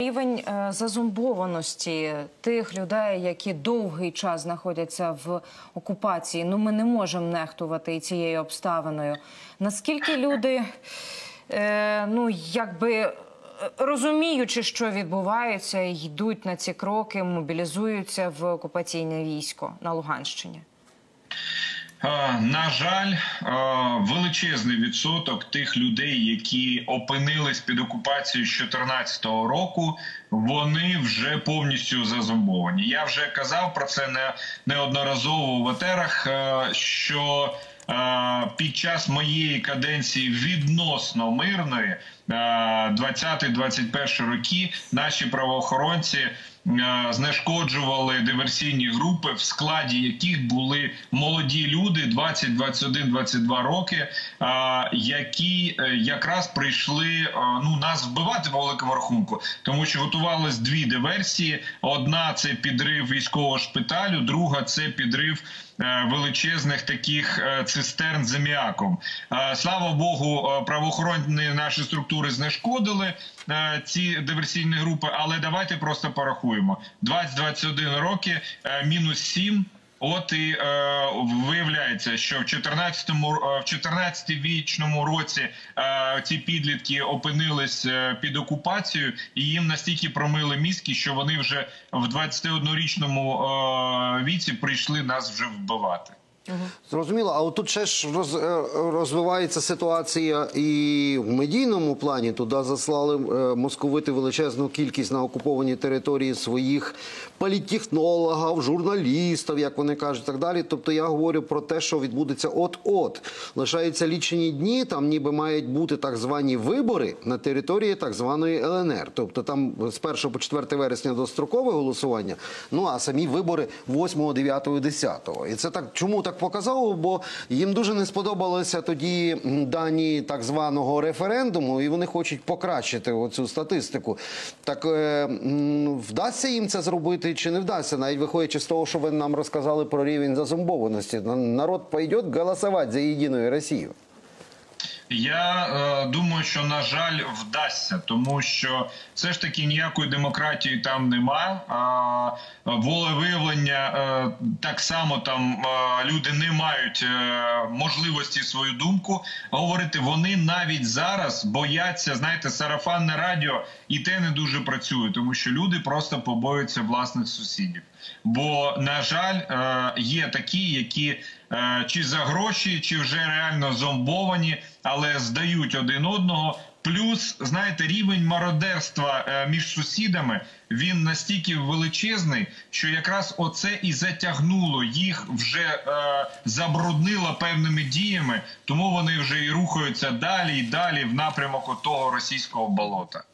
Рівень е, зазумбованості тих людей, які довгий час знаходяться в окупації, ну ми не можемо нехтувати цією обставиною. Наскільки люди, е, ну якби е, розуміючи, що відбувається, йдуть на ці кроки, мобілізуються в окупаційне військо на Луганщині? Е, На жаль, е, величезний відсоток тих людей, які опинились під окупацією з 2014 року, вони вже повністю зазомбовані. Я вже казав про це не неодноразово в етерах, е, що під час моєї каденції відносно мирної 20-21 роки наші правоохоронці знешкоджували диверсійні групи, в складі яких були молоді люди 20, 21, 22 роки, е, які е, якраз прийшли е, ну нас вбивати по великому рахунку, тому що готувались дві диверсії: одна це підрив військового шпиталю, друга це підрив. Е, Величезних таких е, цистерн з аміаком. Е, Слава Богу, правоохоронні наші структури знешкодили ці диверсійні групи. Але давайте просто порахуємо: 20-21 роки, мінус 7. От і е, виявляється, що в 14-му, е, в 14-вічному році е, ці підлітки опинились е, під окупацією, і їм настільки промили мізки, що вони вже в 21-річному е, віці прийшли нас вже вбивати. Зрозуміло, а от тут ще ж роз, е, розвивається ситуація і в медійному плані. Туди заслали е, московити величезну кількість на окупованій території своїх політтехнологів, журналістів, як вони кажуть, так далі. Тобто я говорю про те, що відбудеться от-от. Лишаються лічені дні, там ніби мають бути так звані вибори на території так званої ЛНР. Тобто там з 1 по 4 вересня дострокове голосування, ну а самі вибори 8, 9, 10. І це так чому так показало? Бо їм дуже не сподобалися тоді дані так званого референдуму, і вони хочуть покращити оцю статистику. Так е, вдасться їм це зробити чи не вдасться? Навіть виходячи з того, що ви нам розказали про рівень зазомбованості. На- Народ пойде голосувати за єдину Росію. Я е, думаю, що на жаль вдасться, тому що все ж таки ніякої демократії там нема. А, волевиявлення е, так само там е, люди не мають е, можливості свою думку говорити. Вони навіть зараз бояться, знаєте, сарафанне радіо і те не дуже працює, тому що люди просто побоюються власних сусідів. Бо, на жаль, е, є такі, які е, чи за гроші, чи вже реально зомбовані, але здають один одного. Плюс, знаєте, рівень мародерства е, між сусідами він настільки величезний, що якраз оце і затягнуло їх, вже е, забруднило певними діями, тому вони вже і рухаються далі і далі в напрямок того російського болота.